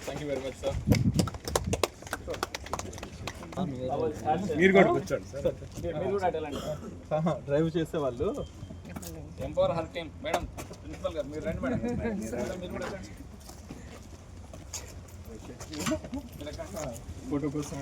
Thank you very much sir మీరు కూడా కూర్చోండి సార్ మీరు కూడా అటెండ్ డ్రైవ్ చేసే వాళ్ళు empower her team madam principal గారు మీరు రండి మేడం మీరు కూడా. ఫోటో కోసం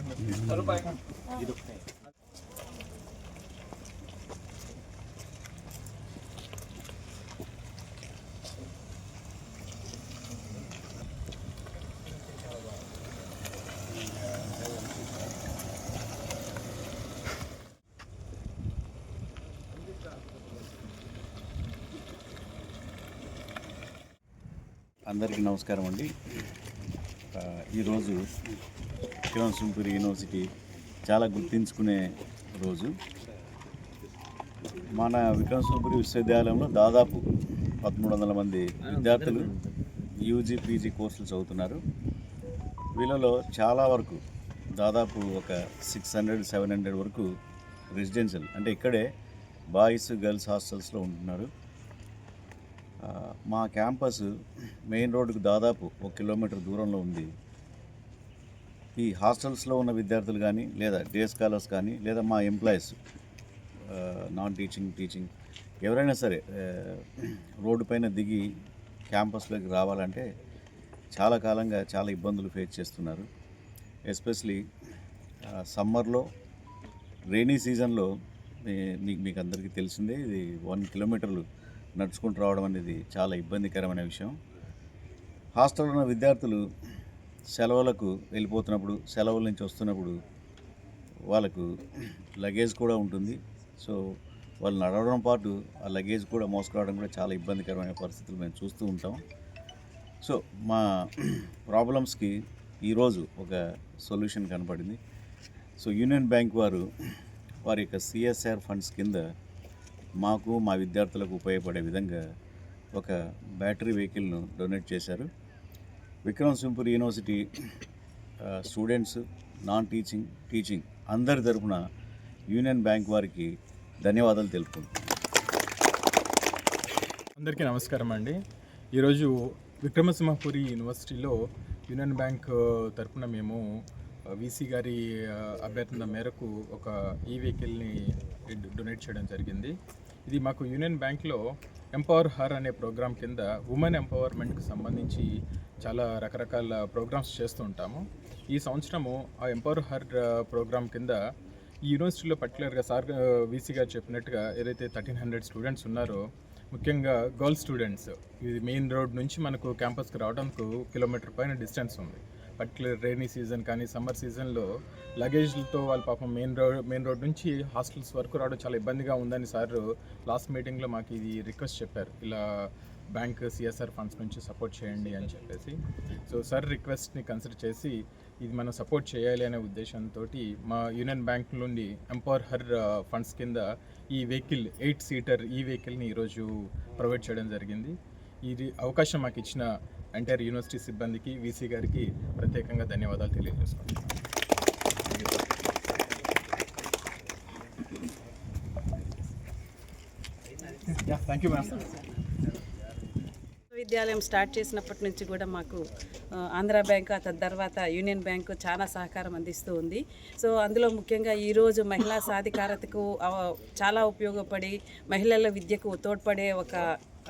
అందరికీ నమస్కారం అండి. ఈరోజు కిరణ్ సింపురి యూనివర్సిటీ చాలా గుర్తించుకునే రోజు. మన విక్రమ్ విశ్వవిద్యాలయంలో దాదాపు పదమూడు వందల మంది విద్యార్థులు యూజీ పీజీ కోర్సులు చదువుతున్నారు. వీళ్ళలో చాలా వరకు దాదాపు ఒక సిక్స్ హండ్రెడ్ సెవెన్ హండ్రెడ్ వరకు రెసిడెన్షియల్ అంటే ఇక్కడే బాయ్స్ గర్ల్స్ హాస్టల్స్లో ఉంటున్నారు. మా క్యాంపస్ మెయిన్ రోడ్డుకు దాదాపు ఒక కిలోమీటర్ దూరంలో ఉంది. ఈ హాస్టల్స్లో ఉన్న విద్యార్థులు కానీ లేదా డే స్కాలర్స్ కానీ లేదా మా ఎంప్లాయీస్ నాన్ టీచింగ్ టీచింగ్ ఎవరైనా సరే రోడ్డు పైన దిగి క్యాంపస్లోకి రావాలంటే చాలా కాలంగా చాలా ఇబ్బందులు ఫేస్ చేస్తున్నారు. ఎస్పెషలీ సమ్మర్లో రైనీ సీజన్లో మీకు మీకు అందరికీ తెలిసిందే ఇది వన్ కిలోమీటర్లు నడుచుకుంటూ రావడం అనేది చాలా ఇబ్బందికరమైన విషయం. హాస్టల్లో ఉన్న విద్యార్థులు సెలవులకు వెళ్ళిపోతున్నప్పుడు సెలవుల నుంచి వస్తున్నప్పుడు వాళ్ళకు లగేజ్ కూడా ఉంటుంది. సో వాళ్ళు నడవడం పాటు ఆ లగేజ్ కూడా మోసుకురావడం కూడా చాలా ఇబ్బందికరమైన పరిస్థితులు మేము చూస్తూ ఉంటాం. సో మా ప్రాబ్లమ్స్కి ఈరోజు ఒక సొల్యూషన్ కనపడింది. సో యూనియన్ బ్యాంక్ వారు వారి యొక్క సిఎస్ఆర్ ఫండ్స్ కింద మాకు మా విద్యార్థులకు ఉపయోగపడే విధంగా ఒక బ్యాటరీ వెహికల్ను డొనేట్ చేశారు. Vikram Simhapuri university students non teaching teaching అందరి తరపున యూనియన్ బ్యాంక్ వారికి ధన్యవాదాలు తెలుపుకుంటున్నాను అందరికీ నమస్కారం అండి. ఈరోజు విక్రమసింహపురి యూనివర్సిటీలో యూనియన్ బ్యాంక్ తరపున మేము వీసీ గారి అభ్యర్థన మేరకు ఒక ఈ వెహికల్ని డొనేట్ చేయడం జరిగింది. ఇది మాకు యూనియన్ బ్యాంక్లో ఎంపవర్ హర్ అనే ప్రోగ్రాం కింద ఉమెన్ ఎంపవర్మెంట్కి సంబంధించి చాలా రకరకాల ప్రోగ్రామ్స్ చేస్తూ ఉంటాము. ఈ సంవత్సరము ఆ ఎంపవర్ హర్ ప్రోగ్రాం కింద ఈ యూనివర్సిటీలో పర్టికులర్గా సార్ వీసీ గారు చెప్పినట్టుగా ఏదైతే థర్టీన్ హండ్రెడ్ స్టూడెంట్స్ ఉన్నారో ముఖ్యంగా గర్ల్స్ స్టూడెంట్స్ ఇది మెయిన్ రోడ్ నుంచి మనకు క్యాంపస్కి రావడానికి కిలోమీటర్ పైన డిస్టెన్స్ ఉంది. పర్టికులర్ రైనీ సీజన్ కానీ సమ్మర్ సీజన్లో లగేజ్లతో వాళ్ళ పాపం మెయిన్ రోడ్ మెయిన్ రోడ్ నుంచి హాస్టల్స్ వరకు రావడం చాలా ఇబ్బందిగా ఉందని సార్ లాస్ట్ మీటింగ్లో మాకు ఇది రిక్వెస్ట్ చెప్పారు. ఇలా బ్యాంక్ సిఎస్ఆర్ ఫండ్స్ నుంచి సపోర్ట్ చేయండి అని చెప్పేసి. సో సార్ రిక్వెస్ట్ని కన్సిడర్ చేసి ఇది మనం సపోర్ట్ చేయాలి అనే ఉద్దేశంతో మా యూనియన్ బ్యాంక్ నుండి ఎంపవర్ హర్ ఫండ్స్ కింద ఈ వెహికల్ ఎయిట్ సీటర్ ఈ వెహికల్ని ఈరోజు ప్రొవైడ్ చేయడం జరిగింది. ఇది అవకాశం మాకు ఇచ్చిన ఎంటైర్ యూనివర్సిటీ సిబ్బందికి వీసీ గారికి ప్రత్యేకంగా ధన్యవాదాలు తెలియజేసుకుంటున్నాను. థ్యాంక్ యూ మ్యామ్ స్టార్ట్ చేసినప్పటి నుంచి కూడా మాకు ఆంధ్ర బ్యాంకు ఆ తర్వాత యూనియన్ బ్యాంకు చాలా సహకారం అందిస్తూ ఉంది. సో అందులో ముఖ్యంగా ఈరోజు మహిళా సాధికారతకు చాలా ఉపయోగపడి మహిళల విద్యకు తోడ్పడే ఒక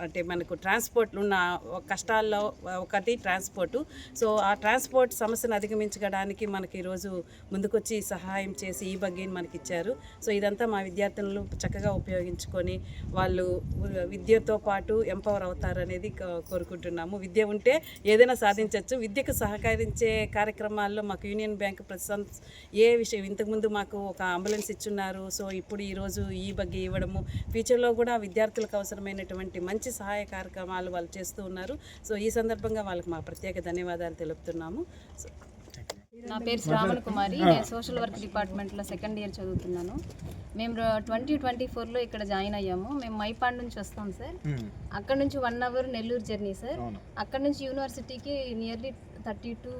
అంటే మనకు ట్రాన్స్పోర్ట్ ఉన్న కష్టాల్లో ఒకటి ట్రాన్స్పోర్టు. సో ఆ ట్రాన్స్పోర్ట్ సమస్యను అధిగమించడానికి మనకి ఈరోజు ముందుకొచ్చి సహాయం చేసి ఈ బగ్గీని మనకి ఇచ్చారు సో ఇదంతా మా విద్యార్థులను చక్కగా ఉపయోగించుకొని వాళ్ళు విద్యతో పాటు ఎంపవర్ అవుతారనేది కో- కోరుకుంటున్నాము. విద్య ఉంటే ఏదైనా సాధించవచ్చు విద్యకు సహకరించే కార్యక్రమాల్లో మాకు యూనియన్ బ్యాంక్ ప్రస్తుతం ఏ విషయం ఇంతకుముందు మాకు ఒక అంబులెన్స్ ఇచ్చున్నారు. సో ఇప్పుడు ఈరోజు ఈ బగ్గి ఇవ్వడము. ఫ్యూచర్లో కూడా విద్యార్థులకు అవసరమైనటువంటి మంచి మంచి సహాయ కార్యక్రమాలు వాళ్ళు చేస్తూ ఉన్నారు. సో ఈ సందర్భంగా వాళ్ళకి మా ప్రత్యేక ధన్యవాదాలు తెలుపుతున్నాము. సో నా పేరు శ్రావణ కుమారి. నేను సోషల్ వర్క్ డిపార్ట్మెంట్లో సెకండ్ ఇయర్ చదువుతున్నాను. మేము ట్వంటీ ట్వంటీ ఫోర్లో ఇక్కడ జాయిన్ అయ్యాము. మేము మైపాడ్ నుంచి వస్తాం సార్. అక్కడ నుంచి one hour Nellore journey sir. అక్కడ నుంచి యూనివర్సిటీకి nearly thirty to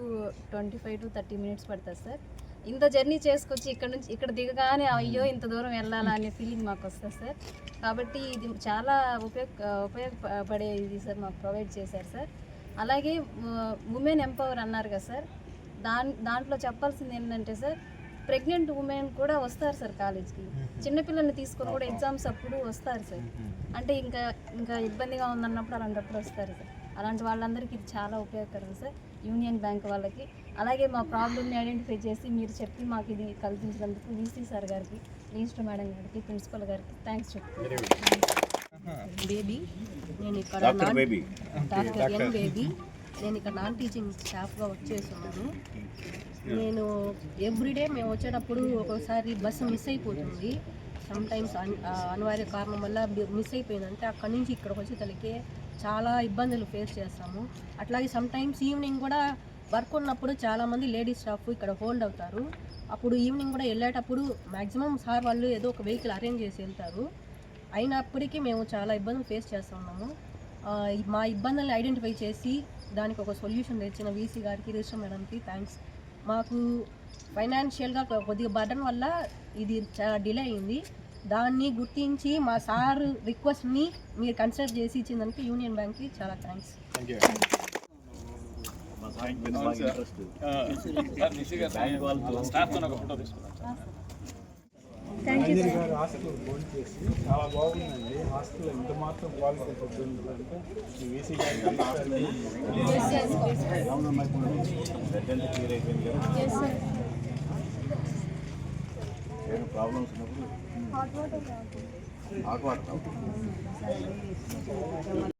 twenty five to thirty minutes పడుతుంది సార్. ఇంత జర్నీ చేసుకొచ్చి ఇక్కడ నుంచి ఇక్కడ దిగగానే అయ్యో ఇంత దూరం వెళ్ళాలా అనే ఫీలింగ్ మాకు వస్తుంది సార్. కాబట్టి ఇది చాలా ఉపయోగ ఉపయోగపడే ఇది సార్ మాకు ప్రొవైడ్ చేశారు సార్. అలాగే ఉమెన్ ఎంపవర్ అన్నారు కదా సార్. దాన్ దాంట్లో చెప్పాల్సింది ఏంటంటే సార్ ప్రెగ్నెంట్ ఉమెన్ కూడా వస్తారు సార్ కాలేజ్కి చిన్నపిల్లల్ని తీసుకొని కూడా ఎగ్జామ్స్ అప్పుడు వస్తారు సార్. అంటే ఇంకా ఇంకా ఇబ్బందిగా ఉందన్నప్పుడు అలాంటప్పుడు వస్తారు సార్. అలాంటి వాళ్ళందరికీ ఇది చాలా ఉపయోగకరం సార్. యూనియన్ బ్యాంక్ వాళ్ళకి. అలాగే మా ప్రాబ్లమ్ని ఐడెంటిఫై చేసి మీరు చెప్పి మాకు ఇది కల్పించినందుకు వీసీ సార్ గారికి రిజిస్టర్ మేడం గారికి ప్రిన్సిపల్ గారికి థ్యాంక్స్ చెప్తున్నాను. బేబీ నేను ఇక్కడ డాక్టర్ నాన్ బేబీ డాక్టర్ ఎన్ బేబీ నేను ఇక్కడ నాన్ టీచింగ్ స్టాఫ్గా వర్క్ చేస్తున్నాను నేను ఎవ్రీడే మేము వచ్చేటప్పుడు ఒక్కోసారి బస్సు మిస్ అయిపోతుంది. సమ్ టైమ్స్ అనివార్య కారణం వల్ల మిస్ అయిపోయిందంటే అక్కడి నుంచి ఇక్కడికి వచ్చేసరికి చాలా ఇబ్బందులు ఫేస్ చేస్తాము. అట్లాగే సమ్ టైమ్స్ ఈవినింగ్ కూడా వర్క్ ఉన్నప్పుడు చాలామంది లేడీస్ స్టాఫ్ ఇక్కడ హోల్డ్ అవుతారు. అప్పుడు ఈవినింగ్ కూడా వెళ్ళేటప్పుడు మ్యాక్సిమం సార్ వాళ్ళు ఏదో ఒక వెహికల్ అరేంజ్ చేసి వెళ్తారు. అయినప్పటికీ మేము చాలా ఇబ్బందులు ఫేస్ చేస్తూ ఉన్నాము. మా ఇబ్బందులను ఐడెంటిఫై చేసి దానికి ఒక సొల్యూషన్ తెచ్చిన వీసీ గారికి రిజిస్టర్ మేడంకి థ్యాంక్స్ మాకు ఫైనాన్షియల్గా కొద్దిగా బర్డన్ వల్ల ఇది చాలా డిలే అయింది. దాన్ని గుర్తించి మా సార్ రిక్వెస్ట్ని మీరు కన్సిడర్ చేసి ఇచ్చిందానికి యూనియన్ బ్యాంక్కి చాలా థ్యాంక్స్ గారు హాస్టల్ ఫోన్ చేసి చాలా బాగుందండి హాస్టల్ ఎంత మాత్రం క్వాలిటీ ఫుడ్ ఉంటుందంటే ఈ వీసీ గారికి పెద్దంతా క్లియర్ అయిపోయింది కదా ఏమైనా ప్రాబ్లమ్స్ ఉన్నప్పుడు హాట్ వాటర్